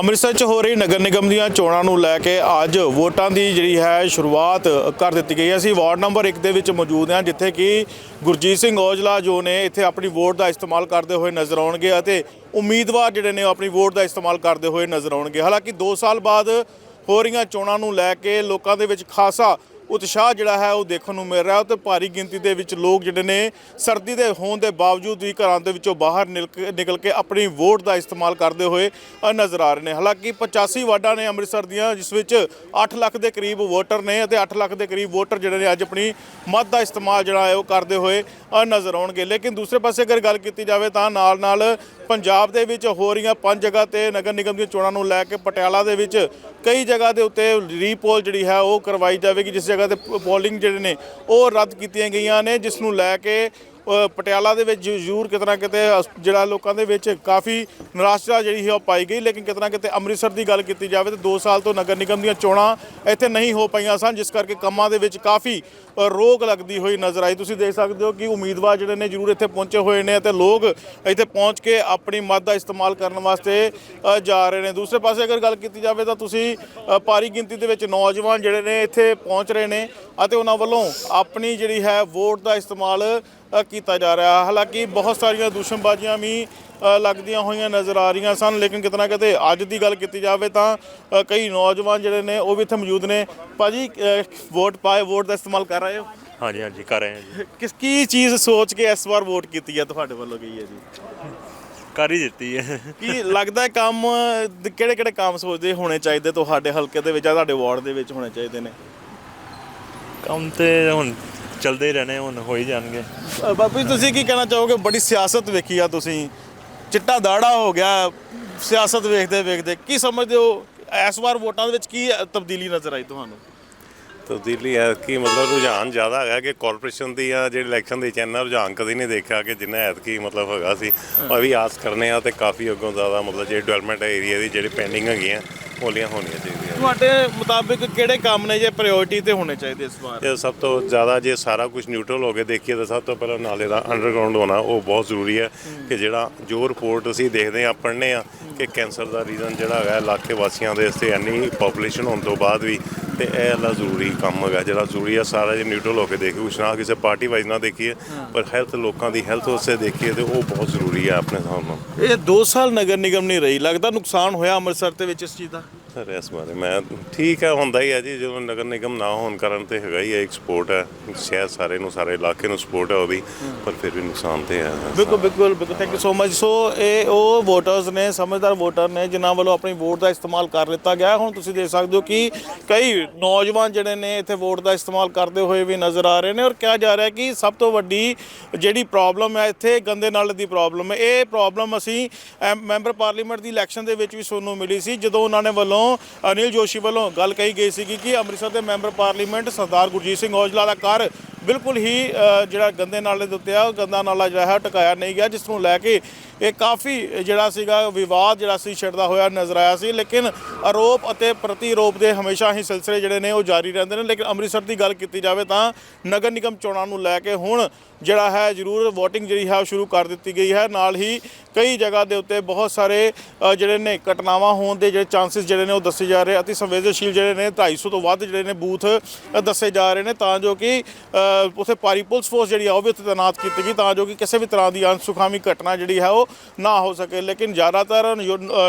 ਅੰਮ੍ਰਿਤਸਰ 'ਚ ਹੋ ਰਹੀ ਨਗਰ ਨਿਗਮ ਦੀਆਂ ਚੋਣਾਂ ਨੂੰ ਲੈ ਕੇ ਅੱਜ ਵੋਟਾਂ ਦੀ ਜਿਹੜੀ ਹੈ ਸ਼ੁਰੂਆਤ ਕਰ ਦਿੱਤੀ ਗਈ ਹੈ। ਅਸੀਂ ਵਾਰਡ ਨੰਬਰ 1 ਦੇ ਵਿੱਚ ਮੌਜੂਦ ਹਾਂ, ਜਿੱਥੇ ਕਿ ਗੁਰਜੀਤ ਸਿੰਘ ਔਜਲਾ ਜੋ ਨੇ ਇੱਥੇ ਆਪਣੀ ਵੋਟ ਦਾ ਇਸਤੇਮਾਲ ਕਰਦੇ ਹੋਏ ਨਜ਼ਰ ਆਉਣਗੇ ਅਤੇ ਉਮੀਦਵਾਰ ਜਿਹੜੇ ਨੇ ਉਹ ਆਪਣੀ ਵੋਟ ਦਾ ਇਸਤੇਮਾਲ ਕਰਦੇ ਹੋਏ ਨਜ਼ਰ ਆਉਣਗੇ। ਹਾਲਾਂਕਿ 2 ਸਾਲ ਬਾਅਦ ਹੋ ਰਹੀਆਂ ਚੋਣਾਂ ਨੂੰ ਲੈ ਕੇ ਲੋਕਾਂ ਦੇ ਵਿੱਚ ਖਾਸਾ ਉਤਸ਼ਾਹ ਜਿਹੜਾ ਹੈ ਉਹ ਦੇਖਣ ਨੂੰ ਮਿਲ ਰਿਹਾ ਹੈ ਤੇ ਭਾਰੀ ਗਿਣਤੀ ਦੇ ਵਿੱਚ ਲੋਕ ਜਿਹੜੇ ਨੇ ਸਰਦੀ ਦੇ ਹੋਣ ਦੇ ਬਾਵਜੂਦ ਵੀ ਘਰਾਂ ਦੇ ਵਿੱਚੋਂ ਬਾਹਰ ਨਿਕਲ ਕੇ- ਨਿਕਲ ਕੇ ਆਪਣੀ ਵੋਟ ਦਾ ਇਸਤੇਮਾਲ ਕਰਦੇ ਹੋਏ ਨਜ਼ਰ ਆ ਰਹੇ ਨੇ। ਹਾਲਾਂਕਿ 85 ਵਾਰਡਾਂ ਨੇ ਅੰਮ੍ਰਿਤਸਰ ਦੀਆਂ, ਜਿਸ ਵਿੱਚ 8 ਲੱਖ ਦੇ ਕਰੀਬ ਵੋਟਰ ਨੇ ਅਤੇ 8 ਲੱਖ ਦੇ ਕਰੀਬ ਵੋਟਰ ਜਿਹੜੇ ਨੇ ਅੱਜ ਆਪਣੀ ਮਤ ਦਾ ਇਸਤੇਮਾਲ ਜਿਹੜਾ ਹੈ ਉਹ ਕਰਦੇ ਹੋਏ ਨਜ਼ਰ ਆਉਣਗੇ। ਲੇਕਿਨ ਦੂਸਰੇ ਪਾਸੇ ਅਗਰ ਗੱਲ ਕੀਤੀ ਜਾਵੇ ਤਾਂ ਨਾਲ ਨਾਲ ਪੰਜਾਬ ਦੇ ਵਿੱਚ ਹੋ ਰਹੀਆਂ ਪੰਜ ਜਗ੍ਹਾ ਤੇ ਨਗਰ ਨਿਗਮ ਦੀਆਂ ਚੋਣਾਂ ਨੂੰ ਲੈ ਕੇ ਪਟਿਆਲਾ ਦੇ ਵਿੱਚ ਕਈ ਜਗ੍ਹਾ ਦੇ ਉੱਤੇ ਰੀਪੋਲ ਜਿਹੜੀ ਹੈ ਉਹ ਕਰਵਾਈ ਜਾਵੇਗੀ, ਜਿਸ ਜਗ੍ਹਾ ਤੇ ਪੋਲਿੰਗ ਜਿਹੜੇ ਨੇ ਉਹ ਰੱਦ ਕੀਤੀਆਂ ਗਈਆਂ ਨੇ, ਜਿਸ ਨੂੰ ਲੈ ਕੇ ਪਟਿਆਲਾ ਦੇ ਵਿੱਚ ਜ਼ਰੂਰ ਕਿਤਨਾ ਕਿਤੇ ਜਿਹੜਾ ਲੋਕਾਂ ਦੇ ਵਿੱਚ ਕਾਫੀ ਨਿਰਾਸ਼ਾ ਜਿਹੜੀ ਹੈ ਉਹ ਪਾਈ ਗਈ ਲੇਕਿਨ ਕਿਤਨਾ ਕਿਤੇ ਅੰਮ੍ਰਿਤਸਰ ਦੀ ਗੱਲ ਕੀਤੀ ਜਾਵੇ ਤਾਂ 2 ਸਾਲ ਤੋਂ ਨਗਰ ਨਿਗਮ ਦੀਆਂ ਚੋਣਾਂ ਇੱਥੇ ਨਹੀਂ ਹੋ ਪਈਆਂ ਸਨ ਜਿਸ ਕਰਕੇ ਕੰਮਾਂ ਦੇ ਵਿੱਚ ਕਾਫੀ ਰੋਕ ਲੱਗਦੀ ਹੋਈ ਨਜ਼ਰ ਆਈ। ਤੁਸੀਂ ਦੇਖ ਸਕਦੇ ਹੋ ਕਿ ਉਮੀਦਵਾਰ ਜਿਹੜੇ ਨੇ ਜ਼ਰੂਰ ਇੱਥੇ ਪਹੁੰਚੇ ਹੋਏ ਨੇ ਅਤੇ ਲੋਕ ਇੱਥੇ ਪਹੁੰਚ ਕੇ ਆਪਣੀ ਮਤ ਦਾ ਇਸਤੇਮਾਲ ਕਰਨ ਵਾਸਤੇ ਜਾ ਰਹੇ ਨੇ। ਦੂਸਰੇ ਪਾਸੇ ਅਗਰ ਗੱਲ ਕੀਤੀ ਜਾਵੇ ਤਾਂ ਤੁਸੀਂ ਅ, ਭਾਰੀ ਗਿਣਤੀ ਦੇ ਵਿੱਚ ਨੌਜਵਾਨ ਜਿਹੜੇ ਨੇ ਇੱਥੇ ਪਹੁੰਚ ਰਹੇ ਨੇ ਅਤੇ ਉਹਨਾਂ ਵੱਲੋਂ ਆਪਣੀ ਜਿਹੜੀ ਹੈ ਵੋਟ ਦਾ ਇਸਤੇਮਾਲ ਕੀਤਾ ਜਾ ਰਿਹਾ। ਹਾਲਾਂਕਿ ਬਹੁਤ ਸਾਰੀਆਂ ਦੂਸ਼ਣਬਾਜ਼ੀਆਂ ਵੀ ਲੱਗਦੀਆਂ ਹੋਈਆਂ ਨਜ਼ਰ ਆ ਰਹੀਆਂ ਸਨ ਲੇਕਿਨ ਕਿਤਨਾ ਕਿਤੇ ਅੱਜ ਦੀ ਗੱਲ ਕੀਤੀ ਜਾਵੇ ਤਾਂ ਕਈ ਨੌਜਵਾਨ ਜਿਹੜੇ ਨੇ ਉਹ ਵੀ ਇੱਥੇ ਮੌਜੂਦ ਨੇ। ਭਾਜੀ ਵੋਟ ਪਾਏ ਵੋਟ ਦਾ ਇਸਤੇਮਾਲ ਕਰ ਰਹੇ ਹੋ? ਹਾਂਜੀ ਹਾਂਜੀ ਕਰ ਰਹੇ ਹਾਂ ਜੀ। ਕਿਸ ਕੀ ਚੀਜ਼ ਸੋਚ ਕੇ ਇਸ ਵਾਰ ਵੋਟ ਕੀਤੀ ਹੈ ਤੁਹਾਡੇ ਵੱਲੋਂ ਗਈ ਹੈ ਜੀ? ਕਰ ਹੀ ਦਿੱਤੀ ਹੈ। ਕੀ ਲੱਗਦਾ ਹੈ ਕੰਮ ਕਿਹੜੇ ਕਿਹੜੇ ਕੰਮ ਸੋਚਦੇ ਹੋਣੇ ਚਾਹੀਦੇ ਤੁਹਾਡੇ ਹਲਕੇ ਦੇ ਵਿੱਚ ਜਾਂ ਤੁਹਾਡੇ ਵਾਰਡ ਦੇ ਵਿੱਚ ਹੋਣੇ ਚਾਹੀਦੇ ਨੇ? ਕੰਮ ਤੇ ਹੁਣ ਚੱਲਦੇ ਹੀ ਰਹਿਣੇ ਹੁਣ ਹੋ ਹੀ ਜਾਣਗੇ। ਅ, ਬਾਪੂ ਜੀ, ਤੁਸੀਂ ਕੀ ਕਹਿਣਾ ਚਾਹੋਗੇ? ਬੜੀ ਸਿਆਸਤ ਵੇਖੀ ਆ ਤੁਸੀਂ। ਚਿੱਟਾ ਦਾੜਾ ਹੋ ਗਿਆ। ਸਿਆਸਤ ਵੇਖਦੇ ਵੇਖਦੇ। ਕੀ ਸਮਝਦੇ ਹੋ? ਇਸ ਵਾਰ ਵੋਟਾਂ ਦੇ ਵਿੱਚ ਕੀ ਤਬਦੀਲੀ ਨਜ਼ਰ ਆਈ ਤੁਹਾਨੂੰ? ਤਬਦੀਲੀ ਹੈ ਕਿ ਮਤਲਬ ਰੁਝਾਨ ਜ਼ਿਆਦਾ ਹੈਗਾ ਕਿ ਕਾਰਪੋਰੇਸ਼ਨ ਦੀ ਆ ਜਿਹੜੇ ਇਲੈਕਸ਼ਨ ਦੇ ਚੈਨਲ ਰੁਝਾਨ ਕਦੀ ਨਹੀਂ ਦੇਖਿਆ ਕਿ ਜਿੰਨਾ ਐਤਕੀ ਮਤਲਬ ਹੈਗਾ ਸੀ। ਉਹ ਵੀ ਆਸ ਕਰਨੇ ਆ ਤੇ ਕਾਫੀ ਅੱਗੋਂ ਜ਼ਿਆਦਾ ਮਤਲਬ ਜਿਹੜੇ ਡਿਵੈਲਪਮੈਂਟ ਏਰੀਆ ਦੀ ਜਿਹੜੇ ਪੈਂਡਿੰਗ ਹੈਗੀਆਂ ਹੋਲੀਆਂ ਹੋਣੀਆਂ ਚਾਹੀਦੀਆਂ ਤੁਹਾਡੇ ਮੁਤਾਬਿਕ ਕਿਹੜੇ ਕੰਮ ਨੇ ਜੇ ਪ੍ਰਾਇੋਰਟੀ ਤੇ ਹੋਣੇ ਚਾਹੀਦੇ ਇਸ ਵਾਰ? ਇਹ ਸਭ ਤੋਂ ਜ਼ਿਆਦਾ ਜੇ ਸਾਰਾ ਕੁਝ ਨਿਊਟਰਲ ਹੋ ਕੇ ਦੇਖੀਏ ਤਾਂ ਸਭ ਤੋਂ ਪਹਿਲਾਂ ਨਾਲੇ ਦਾ ਅੰਡਰਗਰਾਉਂਡ ਹੋਣਾ ਉਹ ਬਹੁਤ ਜ਼ਰੂਰੀ ਹੈ ਕਿ ਜਿਹੜਾ ਜੋ ਰਿਪੋਰਟ ਅਸੀਂ ਦੇਖਦੇ ਆ ਪੜ੍ਹਨੇ ਆ ਕਿ ਕੈਂਸਰ ਦਾ ਰੀਜ਼ਨ ਜਿਹੜਾ ਹੈਗਾ ਇਲਾਕੇ ਵਾਸੀਆਂ ਦੇ ਵਾਸਤੇ ਇੰਨੀ ਪੋਪੂਲੇਸ਼ਨ ਹੋਣ ਤੋਂ ਬਾਅਦ ਵੀ ਤੇ ਇਹ ਵਾਲਾ ਜ਼ਰੂਰੀ ਕੰਮ ਹੈਗਾ। ਜਿਹੜਾ ਜ਼ਰੂਰੀ ਹੈ ਸਾਰਾ ਜੇ ਨਿਊਟਰਲ ਹੋ ਕੇ ਦੇਖੀਏ ਕੁਛ ਨਾ ਕਿਸੇ ਪਾਰਟੀ ਵਾਈਜ਼ ਨਾ ਦੇਖੀਏ ਪਰ ਹੈਲਥ ਲੋਕਾਂ ਦੀ ਹੈਲਥ ਉਸੇ ਦੇਖੀਏ ਤੇ ਉਹ ਬਹੁਤ ਜ਼ਰੂਰੀ ਹੈ ਆਪਣੇ ਹਿਸਾਬ ਨਾਲ। ਇਹ 2 ਸਾਲ ਨਗਰ ਨਿਗਮ ਨਹੀਂ ਰਹੀ। ਲੱਗਦਾ ਨੁਕਸਾਨ ਹੋਇਆ ਅੰਮ੍ਰਿਤਸਰ ਦੇ ਵਿੱਚ ਇਸ ਚੀਜ਼ ਦਾ? ਸਰ ਬਾਰੇ। ਮੈਂ ਠੀਕ ਹੈ ਹੁੰਦਾ ਹੀ ਹੈ ਜੀ, ਜਦੋਂ ਨਗਰ ਨਿਗਮ ਨਾ ਹੋਣ ਕਾਰਨ ਤੇ ਹੈਗਾ ਹੀ ਹੈ ਇੱਕ ਸਪੋਰਟ ਹੈ ਸ਼ਹਿਰ ਸਾਰੇ ਨੂੰ, ਸਾਰੇ ਇਲਾਕੇ ਨੂੰ ਸਪੋਰਟ ਹੈ ਉਹ ਵੀ, ਪਰ ਫਿਰ ਵੀ ਨੁਕਸਾਨ ਤੇ ਹੈ ਬਿਲਕੁਲ ਬਿਲਕੁਲ ਬਿਲਕੁਲ। ਥੈਂਕ ਯੂ ਸੋ ਮਚ ਸੋ ਇਹ ਉਹ ਵੋਟਰਸ ਨੇ, ਸਮਝਦਾਰ ਵੋਟਰ ਨੇ, ਜਿਨ੍ਹਾਂ ਵੱਲੋਂ ਆਪਣੀ ਵੋਟ ਦਾ ਇਸਤੇਮਾਲ ਕਰ ਲਿੱਤਾ ਗਿਆ। ਹੁਣ ਤੁਸੀਂ ਦੇਖ ਸਕਦੇ ਹੋ ਕਿ ਕਈ ਨੌਜਵਾਨ ਜਿਹੜੇ ਨੇ, ਇੱਥੇ ਵੋਟ ਦਾ ਇਸਤੇਮਾਲ ਕਰਦੇ ਹੋਏ ਵੀ ਨਜ਼ਰ ਆ ਰਹੇ ਨੇ ਔਰ ਕਿਹਾ ਜਾ ਰਿਹਾ ਕਿ ਸਭ ਤੋਂ ਵੱਡੀ ਜਿਹੜੀ ਪ੍ਰੋਬਲਮ ਹੈ ਇੱਥੇ ਗੰਦੇ ਨਾਲੇ ਦੀ ਪ੍ਰੋਬਲਮ ਹੈ। ਇਹ ਪ੍ਰੋਬਲਮ ਅਸੀਂ ਮੈਂਬਰ ਪਾਰਲੀਮੈਂਟ ਦੀ ਇਲੈਕਸ਼ਨ ਦੇ ਵਿੱਚ ਵੀ ਸੁਣਨ ਨੂੰ ਮਿਲੀ ਸੀ, ਜਦੋਂ ਉਹਨਾਂ ਨੇ ਵੱਲੋਂ ਅਨਿਲ ਜੋਸ਼ੀ ਵੱਲੋਂ ਗੱਲ ਕਹੀ ਗਈ ਸੀ ਕਿ ਅੰਮ੍ਰਿਤਸਰ ਦੇ ਮੈਂਬਰ ਪਾਰਲੀਮੈਂਟ ਸਰਦਾਰ ਗੁਰਜੀਤ ਸਿੰਘ ਔਜਲਾ ਦਾ ਘਰ ਬਿਲਕੁਲ ਹੀ ਜਿਹੜਾ ਗੰਦੇ ਨਾਲੇ ਦੇ ਉੱਤੇ ਆ, ਉਹ ਗੰਦਾ ਨਾਲਾ ਜਿਹੜਾ ਹੈ, ਉਹ ਟਿਕਾਇਆ ਨਹੀਂ ਗਿਆ, ਜਿਸ ਨੂੰ ਲੈ ਕੇ ਇਹ ਕਾਫੀ ਜਿਹੜਾ ਸੀਗਾ ਵਿਵਾਦ ਜਿਹੜਾ ਸੀ, ਛਿੜਦਾ ਹੋਇਆ ਨਜ਼ਰ ਆਇਆ ਸੀ। ਲੇਕਿਨ ਆਰੋਪ ਅਤੇ ਪ੍ਰਤੀਰੋਪ ਦੇ ਹਮੇਸ਼ਾ ਹੀ ਸਿਲਸਿਲੇ ਜਿਹੜੇ ਨੇ, ਉਹ ਜਾਰੀ ਰਹਿੰਦੇ ਨੇ। ਲੇਕਿਨ ਅੰਮ੍ਰਿਤਸਰ ਦੀ ਗੱਲ ਕੀਤੀ ਜਾਵੇ ਤਾਂ ਨਗਰ ਨਿਗਮ ਚੋਣਾਂ ਨੂੰ ਲੈ ਕੇ ਹੁਣ ਜਿਹੜਾ ਹੈ, ਜ਼ਰੂਰ VOTING ਜਿਹੜੀ ਹੈ, ਉਹ ਸ਼ੁਰੂ ਕਰ ਦਿੱਤੀ ਗਈ ਹੈ। ਨਾਲ ਹੀ ਕਈ ਜਗ੍ਹਾ ਦੇ ਉੱਤੇ ਬਹੁਤ ਸਾਰੇ ਜਿਹੜੇ ਨੇ ਘਟਨਾਵਾਂ ਹੋਣ ਦੇ ਜਿਹੜੇ ਚਾਂਸਸ ਜਿਹੜੇ ਨੇ, ਉਹ ਦੱਸੇ ਜਾ ਰਹੇ ਅਤੀ ਸੰਵੇਦਨਸ਼ੀਲ ਜਿਹੜੇ ਨੇ 250 ਤੋਂ ਵੱਧ ਜਿਹੜੇ ਨੇ, ਬੂਥ ਦੱਸੇ ਜਾ ਰਹੇ ਨੇ। ਤਾਂ ਜੋ ਕਿ ਉੱਥੇ ਭਾਰੀ ਪੁਲਿਸ ਫੋਰਸ ਜਿਹੜੀ ਆ ਉਹ ਵੀ ਉੱਥੇ ਤਾਇਨਾਤ ਕੀਤੀ ਗਈ ਤਾਂ ਜੋ ਕਿ ਕਿਸੇ ਵੀ ਤਰ੍ਹਾਂ ਦੀ ਅਨਸੁਖਾਵੀ ਘਟਨਾ ਜਿਹੜੀ ਹੈ ਉਹ ਨਾ ਹੋ ਸਕੇ। ਲੇਕਿਨ ਜ਼ਿਆਦਾਤਰ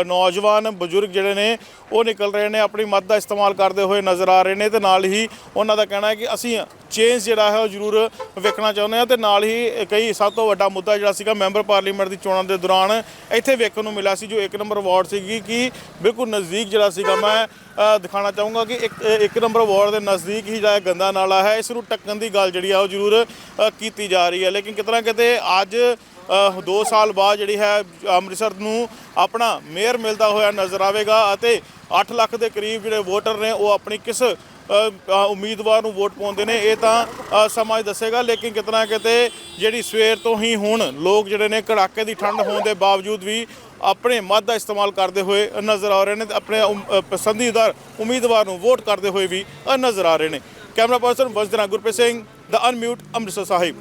ਨੌਜਵਾਨ ਬਜ਼ੁਰਗ ਜਿਹੜੇ ਨੇ ਉਹ ਨਿਕਲ ਰਹੇ ਨੇ ਆਪਣੀ ਮਤ ਦਾ ਇਸਤੇਮਾਲ ਕਰਦੇ ਹੋਏ ਨਜ਼ਰ ਆ ਰਹੇ ਨੇ ਤੇ ਨਾਲ ਹੀ ਉਹਨਾਂ ਦਾ ਕਹਿਣਾ ਹੈ ਕਿ ਅਸੀਂ ਚੇਂਜ ਜਿਹੜਾ ਹੈ ਉਹ ਜ਼ਰੂਰ ਵੇਖਣਾ ਚਾਹੁੰਦੇ ਹਾਂ ਤੇ ਨਾਲ ਹੀ ਕਈ ਸਭ ਤੋਂ ਵੱਡਾ ਮੁੱਦਾ ਜਿਹੜਾ ਸੀਗਾ ਮੈਂਬਰ ਪਾਰਲੀਮੈਂਟ ਦੀ ਚੋਣਾਂ ਦੇ ਦੌਰਾਨ ਇੱਥੇ ਵੇਖਣ ਨੂੰ ਮਿਲਿਆ ਸੀ ਜੋ ਇੱਕ ਨੰਬਰ ਵਾਰਡ ਸੀਗੀ ਕਿ ਬਿਲਕੁਲ ਨਜ਼ਦੀਕ ਜਿਹੜਾ ਸੀਗਾ ਮੈਂ ਅ, ਦਿਖਾਣਾ ਚਾਹੂੰਗਾ ਕਿ ਇੱਕ ਨੰਬਰ ਵਾਰਡ ਦੇ ਨਜ਼ਦੀਕ ਹੀ ਜਿਹੜਾ ਗੰਦਾ ਨਾਲਾ ਹੈ ਇਸ ਨੂੰ ਟੱਕਣ ਦੀ ਗੱਲ ਜਿਹੜੀ ਆ ਉਹ ਜ਼ਰੂਰ ਕੀਤੀ ਜਾ ਰਹੀ ਹੈ। ਲੇਕਿਨ ਕਿਤਨਾ ਕਿਤੇ ਅੱਜ 2 ਸਾਲ ਬਾਅਦ ਜਿਹੜੀ ਹੈ ਅੰਮ੍ਰਿਤਸਰ ਨੂੰ ਆਪਣਾ ਮੇਅਰ ਮਿਲਦਾ ਹੋਇਆ ਨਜ਼ਰ ਆਵੇਗਾ ਅਤੇ 8 ਲੱਖ ਦੇ ਕਰੀਬ ਜਿਹੜੇ ਵੋਟਰ ਨੇ ਉਹ ਆਪਣੀ ਕਿਸ ਉਮੀਦਵਾਰ ਨੂੰ ਵੋਟ ਪਾਉਂਦੇ ਨੇ ਇਹ ਤਾਂ ਅ, ਸਮਾਂ ਦੱਸੇਗਾ। ਲੇਕਿਨ ਕਿਤਨਾ ਕਿਤੇ ਜਿਹੜੀ ਸਵੇਰ ਤੋਂ ਹੀ ਹੁਣ ਲੋਕ ਜਿਹੜੇ ਨੇ ਕੜਾਕੇ ਦੀ ਠੰਡ ਹੋਣ ਦੇ ਬਾਵਜੂਦ ਵੀ ਆਪਣੇ ਮਤ ਦਾ ਇਸਤੇਮਾਲ ਕਰਦੇ ਹੋਏ ਨਜ਼ਰ ਆ ਰਹੇ ਨੇ ਤੇ ਆਪਣੇ ਉਮ- ਅ, ਪਸੰਦੀਦਾਰ ਉਮੀਦਵਾਰ ਨੂੰ ਵੋਟ ਕਰਦੇ ਹੋਏ ਵੀ ਨਜ਼ਰ ਆ ਰਹੇ ਨੇ। ਕੈਮਰਾ ਪਰਸਨ ਵਸਦਨਾ ਗੁਰਪ੍ਰੀਤ ਸਿੰਘ ਦਾ ਅਨਮਿਊਟ ਅੰਮ੍ਰਿਤਸਰ ਸਾਹਿਬ